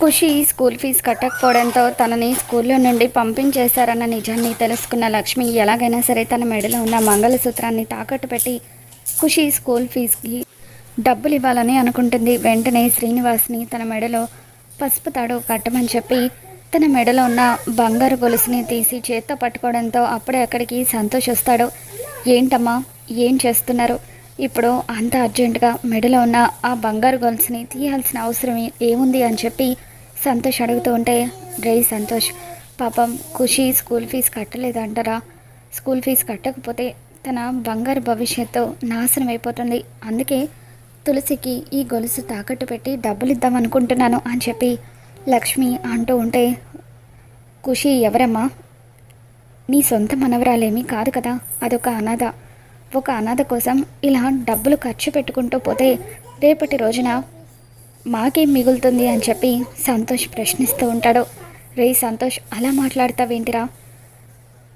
ఖుషి school fee కట్టకపోవడంతో తనని స్కూల్లో నుండి పంపించేశారన్న నిజాన్ని తెలుసుకున్న లక్ష్మి ఎలాగైనా సరే తన మెడలో ఉన్న మంగళసూత్రాన్ని తాకట్టు పెట్టి ఖుషి స్కూల్ ఫీజుకి డబ్బులు ఇవ్వాలని అనుకుంటుంది. వెంటనే శ్రీనివాస్ని తన మెడలో పసుపు తాడు కట్టమని చెప్పి తన మెడలో ఉన్న బంగారు గొలుసుని తీసి చేత్తో పట్టుకోవడంతో అప్పుడే అక్కడికి సంతోష్ వస్తాడు. ఏంటమ్మా? ఏం చేస్తున్నారు? ఇప్పుడు అంత అర్జెంటుగా మెడలో ఉన్న ఆ బంగారు గొలుసుని తీయాల్సిన అవసరం ఏముంది? అని చెప్పి సంతోష్ అడుగుతూ ఉంటే రే సంతోష్ పాపం ఖుషి స్కూల్ ఫీజు కట్టలేదంటారా స్కూల్ ఫీజు కట్టకపోతే తన బంగారు భవిష్యత్తు నాశనం అయిపోతుంది. అందుకే తులసికి ఈ గొలుసు తాకట్టు పెట్టి డబ్బులు ఇద్దాం అనుకుంటున్నాను అని చెప్పి లక్ష్మి అంటూ ఉంటే ఖుషి ఎవరమ్మా? నీ సొంత మనవరాలేమీ కాదు కదా? అదొక అనాథ. ఒక అనాథ కోసం ఇలా డబ్బులు ఖర్చు పెట్టుకుంటూ పోతే రేపటి రోజున మాకేం మిగులుతుంది అని చెప్పి సంతోష్ ప్రశ్నిస్తూ ఉంటాడు. రే సంతోష్ అలా మాట్లాడతావేంటిరా?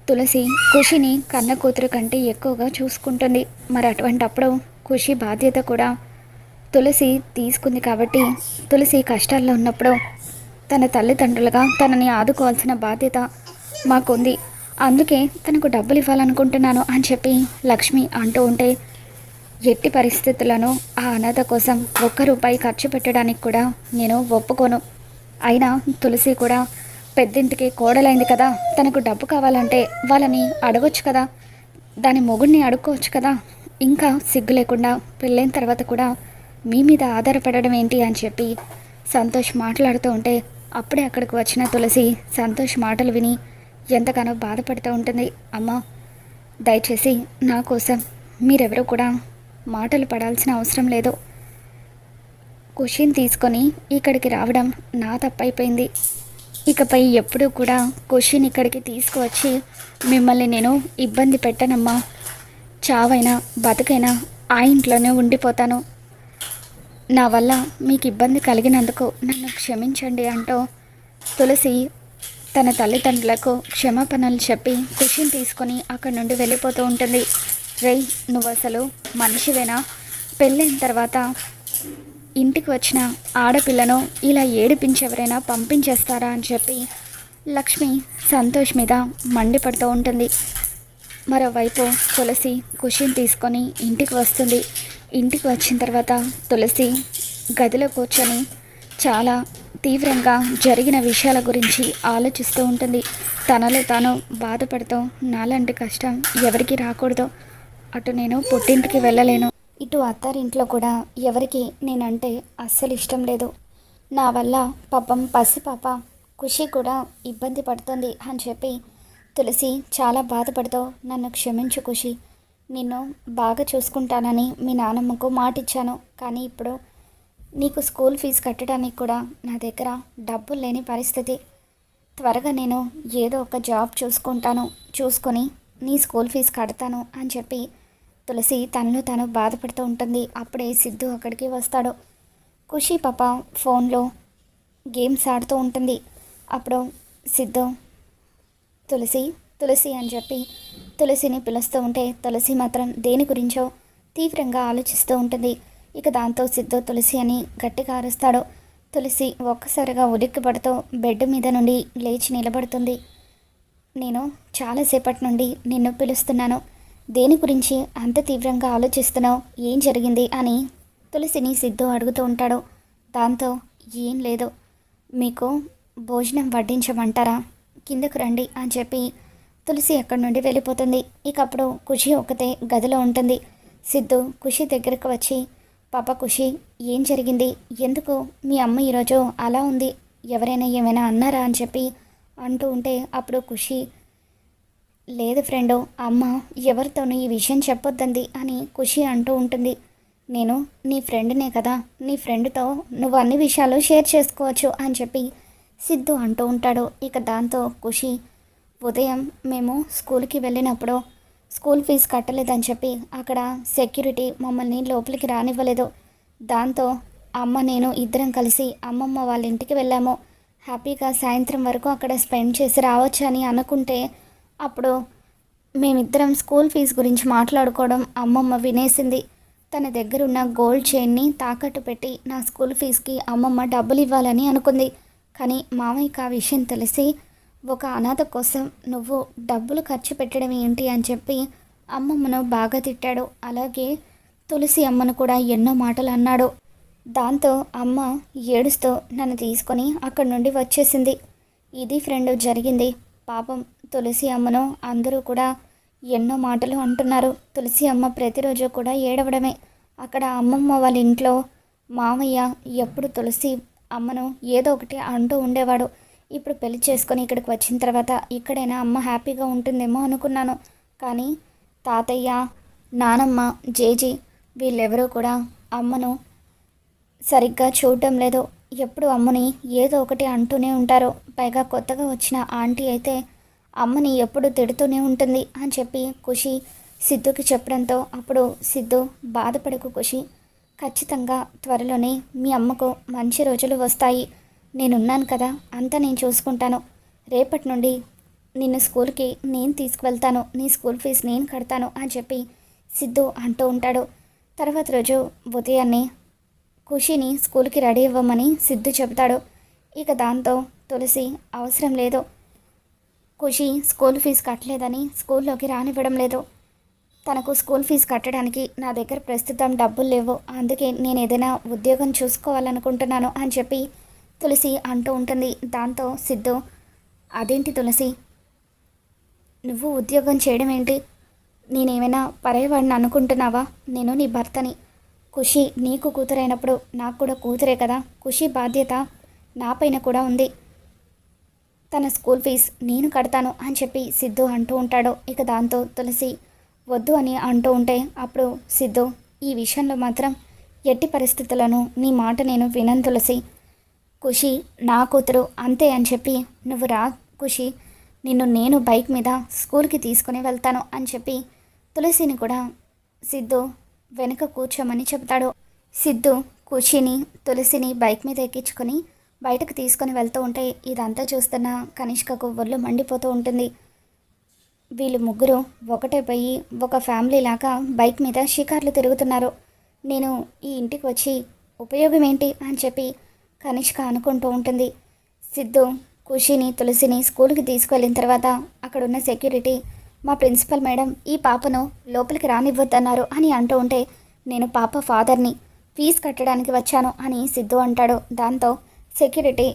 తులసి ఖుషిని కన్న కూతురు కంటే ఎక్కువగా చూసుకుంటుంది. మరి అటువంటప్పుడు ఖుషి బాధ్యత కూడా తులసి తీసుకుంది కాబట్టి తులసి కష్టాల్లో ఉన్నప్పుడు తన తల్లిదండ్రులుగా తనని ఆదుకోవాల్సిన బాధ్యత మాకుంది. అందుకే తనకు డబ్బులు ఇవ్వాలనుకుంటున్నాను అని చెప్పి లక్ష్మి అంటూ ఉంటే ఎట్టి పరిస్థితులను ఆ అనాథ కోసం ఒక్క రూపాయి ఖర్చు పెట్టడానికి కూడా నేను ఒప్పుకోను. అయినా తులసి కూడా పెద్దింటికి కోడలైంది కదా. తనకు డబ్బు కావాలంటే వాళ్ళని అడగొచ్చు కదా. దాని మొగుడిని అడుక్కోవచ్చు కదా. ఇంకా సిగ్గు లేకుండా పెళ్ళైన తర్వాత కూడా మీ మీద ఆధారపడడం ఏంటి అని చెప్పి సంతోష్ మాట్లాడుతూ ఉంటే అప్పుడే అక్కడికి వచ్చిన తులసి సంతోష్ మాటలు విని ఎంతగానో బాధపడుతూ ఉంటుంది. అమ్మా దయచేసి నా కోసం మీరెవరూ కూడా మాటలు పడాల్సిన అవసరం లేదు. ఖుషిని తీసుకొని ఇక్కడికి రావడం నా తప్పైపోయింది. ఇకపై ఎప్పుడూ కూడా ఖుషిని ఇక్కడికి తీసుకువచ్చి మిమ్మల్ని నేను ఇబ్బంది పెట్టనమ్మా. చావైనా బతుకైనా ఆ ఇంట్లోనే ఉండిపోతాను. నా వల్ల మీకు ఇబ్బంది కలిగినందుకు నన్ను క్షమించండి అంటూ తులసి తన తల్లిదండ్రులకు క్షమాపణలు చెప్పి కుషిన్ తీసుకొని అక్కడి నుండి వెళ్ళిపోతూ ఉంటుంది. రై నువ్వు అసలు మనిషివేనా? పెళ్ళైన తర్వాత ఇంటికి వచ్చిన ఆడపిల్లను ఇలా ఏడిపించి ఎవరైనా పంపించేస్తారా అని చెప్పి లక్ష్మి సంతోష్ మీద మండిపడుతూ ఉంటుంది. మరోవైపు తులసి కుషిని తీసుకొని ఇంటికి వస్తుంది. ఇంటికి వచ్చిన తర్వాత తులసి గదిలో కూర్చొని చాలా తీవ్రంగా జరిగిన విషయాల గురించి ఆలోచిస్తూ ఉంటుంది. తనలో తాను బాధపడుతూ నాలాంటి కష్టం ఎవరికి రాకూడదు. అటు నేను పుట్టింటికి వెళ్ళలేను. ఇటు అత్తారింట్లో కూడా ఎవరికి నేనంటే అస్సలు ఇష్టం లేదు. నా వల్ల పాపం పసిపాప ఖుషి కూడా ఇబ్బంది పడుతుంది అని చెప్పి తులసి చాలా బాధపడుతూ నన్ను క్షమించు ఖుషి. నిన్ను బాగా చూసుకుంటానని మీ నాన్నమ్మకు మాటిచ్చాను. కానీ ఇప్పుడు నీకు స్కూల్ ఫీజు కట్టడానికి కూడా నా దగ్గర డబ్బులు లేని పరిస్థితి. త్వరగా నేను ఏదో ఒక జాబ్ చూసుకుంటాను చూసుకొని నీ స్కూల్ ఫీజు కడతాను అని చెప్పి తులసి తనలో తాను బాధపడుతూ ఉంటుంది. అప్పుడే సిద్ధు అక్కడికి వస్తాడు. ఖుషి పాప ఫోన్లో గేమ్స్ ఆడుతూ ఉంటుంది. అప్పుడు సిద్ధు తులసి తులసి అని చెప్పి తులసిని పిలుస్తూ ఉంటే తులసి మాత్రం దేని గురించో తీవ్రంగా ఆలోచిస్తూ ఉంటుంది. ఇక దాంతో సిద్ధు తులసి అని గట్టిగా అరుస్తాడు. తులసి ఒక్కసారిగా ఉలిక్కిపడుతూ బెడ్ మీద నుండి లేచి నిలబడుతుంది. నేను చాలాసేపటి నుండి నిన్ను పిలుస్తున్నాను. దేని గురించి అంత తీవ్రంగా ఆలోచిస్తున్నావు? ఏం జరిగింది అని తులసిని సిద్ధు అడుగుతూ ఉంటాడు. దాంతో ఏం లేదు. మీకు భోజనం వడ్డించమంటారా? కిందకు రండి అని చెప్పి తులసి అక్కడి నుండి వెళ్ళిపోతుంది. ఇక అప్పుడు ఖుషి ఒకతే గదిలో ఉంటుంది. సిద్ధు ఖుషి దగ్గరకు వచ్చి పాప ఖుషి ఏం జరిగింది? ఎందుకు మీ అమ్మ ఈరోజు అలా ఉంది? ఎవరైనా ఏమైనా అన్నారా? అని చెప్పి అంటూ ఉంటే అప్పుడు ఖుషి లేదు ఫ్రెండు అమ్మ ఎవరితోనూ ఈ విషయం చెప్పొద్దంది అని ఖుషి అంటూ ఉంటుంది. నేను నీ ఫ్రెండ్నే కదా నీ ఫ్రెండ్తో నువ్వు అన్ని విషయాలు షేర్ చేసుకోవచ్చు అని చెప్పి సిద్ధు అంటూ ఉంటాడు. ఇక దాంతో ఖుషి ఉదయం మేము స్కూల్కి వెళ్ళినప్పుడు స్కూల్ ఫీజు కట్టలేదని చెప్పి అక్కడ సెక్యూరిటీ మమ్మల్ని లోపలికి రానివ్వలేదు. దాంతో అమ్మ నేను ఇద్దరం కలిసి అమ్మమ్మ వాళ్ళ ఇంటికి వెళ్ళాము. హ్యాపీగా సాయంత్రం వరకు అక్కడ స్పెండ్ చేసి రావచ్చు అని అనుకుంటే అప్పుడు మేమిద్దరం స్కూల్ ఫీజు గురించి మాట్లాడుకోవడం అమ్మమ్మ వినేసింది. తన దగ్గర ఉన్న గోల్డ్ చైన్ని తాకట్టు పెట్టి నా స్కూల్ ఫీజుకి అమ్మమ్మ డబ్బులు ఇవ్వాలని అనుకుంది. కానీ మామయ్యకి ఆ విషయం తెలిసి ఒక అనాథ కోసం నువ్వు డబ్బులు ఖర్చు పెట్టడం ఏంటి అని చెప్పి అమ్మమ్మను బాగా తిట్టాడు. అలాగే తులసి అమ్మను కూడా ఎన్నో మాటలు అన్నాడు. దాంతో అమ్మ ఏడుస్తూ నన్ను తీసుకొని అక్కడి నుండి వచ్చేసింది. ఇది ఫ్రెండ్ జరిగింది. పాపం తులసి అమ్మను అందరూ కూడా ఎన్నో మాటలు అంటున్నారు. తులసి అమ్మ ప్రతిరోజు కూడా ఏడవడమే. అక్కడ అమ్మమ్మ వాళ్ళ ఇంట్లో మామయ్య ఎప్పుడు తులసి అమ్మను ఏదో ఒకటి అంటూ ఉండేవాడు. ఇప్పుడు పెళ్ళి చేసుకొని ఇక్కడికి వచ్చిన తర్వాత ఇక్కడైనా అమ్మ హ్యాపీగా ఉంటుందేమో అనుకున్నాను. కానీ తాతయ్య నానమ్మ జేజీ వీళ్ళెవరూ కూడా అమ్మను సరిగ్గా చూడటం లేదు. ఎప్పుడు అమ్మని ఏదో ఒకటి అంటూనే ఉంటారు. పైగా కొత్తగా వచ్చిన ఆంటీ అయితే అమ్మని ఎప్పుడు తిడుతూనే ఉంటుంది అని చెప్పి ఖుషి సిద్ధుకి చెప్పడంతో అప్పుడు సిద్ధు బాధపడకు ఖుషి ఖచ్చితంగా త్వరలోనే మీ అమ్మకు మంచి రోజులు వస్తాయి. నేనున్నాను కదా అంతా నేను చూసుకుంటాను. రేపటి నుండి నిన్ను స్కూల్కి నేను తీసుకువెళ్తాను. నీ స్కూల్ ఫీజు నేను కడతాను అని చెప్పి సిద్ధు అంటూ ఉంటాడు. తర్వాత రోజు ఉదయాన్నే ఖుషిని స్కూల్కి రెడీ ఇవ్వమని సిద్ధు చెబుతాడు. ఇక దాంతో తులసి అవసరం లేదు. ఖుషి స్కూల్ ఫీజు కట్టలేదని స్కూల్లోకి రానివ్వడం లేదు. తనకు స్కూల్ ఫీజు కట్టడానికి నా దగ్గర ప్రస్తుతం డబ్బులు లేవు. అందుకే నేను ఏదైనా ఉద్యోగం చూసుకోవాలనుకుంటున్నాను అని చెప్పి తులసి అంటూ ఉంటుంది. దాంతో సిద్ధు అదేంటి తులసి? నువ్వు ఉద్యోగం చేయడం ఏంటి? నేనేమైనా పరేవాడిని అనుకుంటున్నావా? నేను నీ భర్తని. ఖుషి నీకు కూతురైనప్పుడు నాకు కూడా కూతురే కదా. ఖుషి బాధ్యత నాపైన కూడా ఉంది. తన స్కూల్ ఫీజ్ నేను కడతాను అని చెప్పి సిద్ధు అంటూ ఉంటాడు. ఇక దాంతో తులసి వద్దు అని అంటూ ఉంటే అప్పుడు సిద్ధు ఈ విషయంలో మాత్రం ఎట్టి పరిస్థితులను నీ మాట నేను వినను తులసి. ఖుషి నా కూతురు అంతే అని చెప్పి నువ్వు రా ఖుషి నిన్ను నేను బైక్ మీద స్కూల్కి తీసుకుని వెళ్తాను అని చెప్పి తులసిని కూడా సిద్ధు వెనుక కూర్చోమని చెప్తాడు సిద్ధు ఖుషిని తులసిని బైక్ మీద ఎక్కించుకొని బయటకు తీసుకొని వెళ్తూ ఉంటే ఇదంతా చూస్తున్న కనిష్కకు ఒళ్ళు మండిపోతూ ఉంటుంది. వీళ్ళు ముగ్గురు ఒకటే పోయి ఒక ఫ్యామిలీ లాగా బైక్ మీద షికార్లు తిరుగుతున్నారు. నేను ఈ ఇంటికి వచ్చి ఉపయోగం ఏంటి అని చెప్పి కనిష్క అనుకుంటూ ఉంటుంది. సిద్ధు ఖుషిని తులసిని స్కూల్కి తీసుకువెళ్ళిన తర్వాత అక్కడ ఉన్న సెక్యూరిటీ మా ప్రిన్సిపల్ మేడం ఈ పాపను లోపలికి రానివ్వద్దన్నారు అని అంటూ ఉంటే నేను పాప ఫాదర్ని ఫీజు కట్టడానికి వచ్చాను అని సిద్ధు అంటాడు. దాంతో సెక్యూరిటీ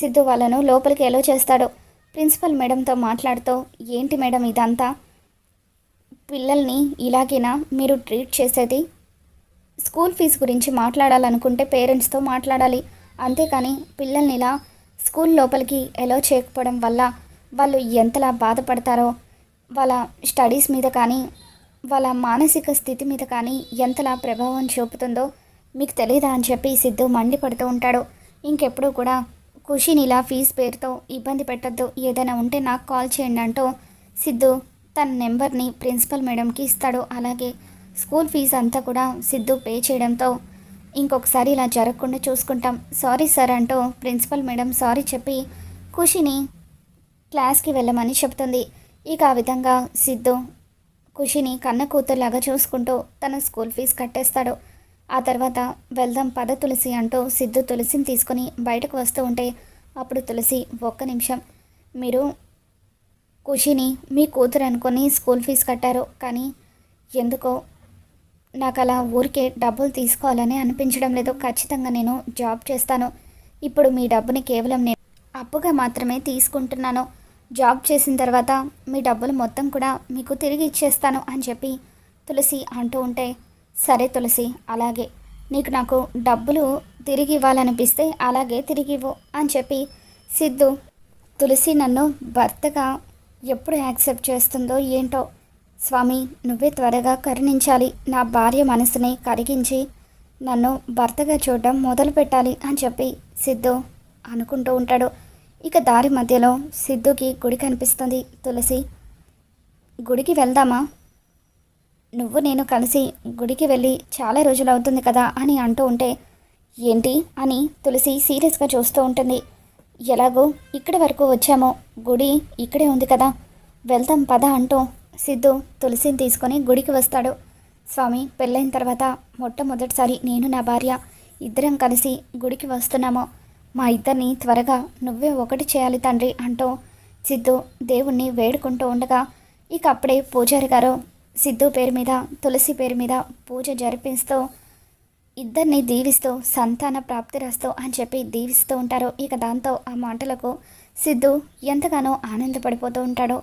సిద్ధు వాళ్ళను లోపలికి ఎలో చేస్తాడు. ప్రిన్సిపల్ మేడంతో మాట్లాడుతూ ఏంటి మేడం ఇదంతా? పిల్లల్ని ఇలాగేనా మీరు ట్రీట్ చేసేది? స్కూల్ ఫీజు గురించి మాట్లాడాలనుకుంటే పేరెంట్స్తో మాట్లాడాలి. అంతేకాని పిల్లల్ని ఇలా స్కూల్ లోపలికి ఎలో చేయకపోవడం వల్ల వాళ్ళు ఎంతలా బాధపడతారో వాళ్ళ స్టడీస్ మీద కానీ వాళ్ళ మానసిక స్థితి మీద కానీ ఎంతలా ప్రభావం చూపుతుందో మీకు తెలియదా అని చెప్పి సిద్ధు మండిపడుతూ ఉంటాడు. ఇంకెప్పుడు కూడా ఖుషిని ఇలా ఫీజు పేరుతో ఇబ్బంది పెట్టద్దు. ఏదైనా ఉంటే నాకు కాల్ చేయండి అంటూ సిద్ధు తన నెంబర్ని ప్రిన్సిపల్ మేడంకి ఇస్తాడు. అలాగే స్కూల్ ఫీజు అంతా కూడా సిద్ధు పే చేయడంతో ఇంకొకసారి ఇలా జరగకుండా చూసుకుంటాం. సారీ సార్ అంటూ ప్రిన్సిపల్ మేడం సారీ చెప్పి ఖుషిని క్లాస్కి వెళ్ళమని చెప్తుంది. ఇక ఆ విధంగా సిద్ధు ఖుషిని కన్న కూతురులాగా చూసుకుంటూ తన స్కూల్ ఫీజు కట్టేస్తాడు. ఆ తర్వాత వెళ్దాం పద తులసి అంటూ సిద్ధు తులసిని తీసుకొని బయటకు వస్తూ ఉంటే అప్పుడు తులసి ఒక్క నిమిషం మీరు ఖుషిని మీ కూతురు అనుకొని స్కూల్ ఫీజు కట్టారు కానీ ఎందుకో నాకు అలా ఊరికే డబ్బులు తీసుకోవాలని అనిపించడం లేదు. ఖచ్చితంగా నేను జాబ్ చేస్తాను. ఇప్పుడు మీ డబ్బుని కేవలం నేను అప్పుగా మాత్రమే తీసుకుంటున్నాను. జాబ్ చేసిన తర్వాత మీ డబ్బులు మొత్తం కూడా మీకు తిరిగి ఇచ్చేస్తాను అని చెప్పి తులసి అంటూ ఉంటే సరే తులసి అలాగే. నీకు నాకు డబ్బులు తిరిగి ఇవ్వాలనిపిస్తే అలాగే తిరిగి ఇవ్వు అని చెప్పి సిద్ధు తులసి నన్ను భర్తగా ఎప్పుడు యాక్సెప్ట్ చేస్తుందో ఏంటో స్వామి నువ్వే త్వరగా కరుణించాలి. నా భార్య మనసుని కరిగించి నన్ను భర్తగా చూడడం మొదలు పెట్టాలి అని చెప్పి సిద్ధు అనుకుంటూ ఉంటాడు. ఇక దారి మధ్యలో సిద్ధుకి గుడి కనిపిస్తుంది. తులసి గుడికి వెళ్దామా? నువ్వు నేను కలిసి గుడికి వెళ్ళి చాలా రోజులు అవుతుంది కదా అని అంటూ ఉంటే ఏంటి? అని తులసి సీరియస్గా చూస్తూ ఉంటుంది. ఎలాగో? ఇక్కడి వరకు వచ్చామో. గుడి ఇక్కడే ఉంది కదా. వెళ్దాం పద అంటూ సిద్ధు తులసిని తీసుకొని గుడికి వస్తాడు. స్వామి పెళ్ళైన తర్వాత మొట్టమొదటిసారి నేను నా భార్య ఇద్దరం కలిసి గుడికి వస్తున్నాము. మా ఇద్దరిని త్వరగా నువ్వే ఒకటి చేయాలి తండ్రి అంటూ సిద్ధు దేవుణ్ణి వేడుకుంటూ ఉండగా ఇక అప్పుడే పూజారి గారు సిద్ధు పేరు మీద తులసి పేరు మీద పూజ జరిపిస్తూ ఇద్దరిని దీవిస్తూ సంతాన ప్రాప్తి రాస్తూ అని చెప్పి దీవిస్తూ ఉంటారు. ఇక దాంతో ఆ మాటలకు సిద్ధు ఎంతగానో ఆనందపడిపోతూ ఉంటాడు.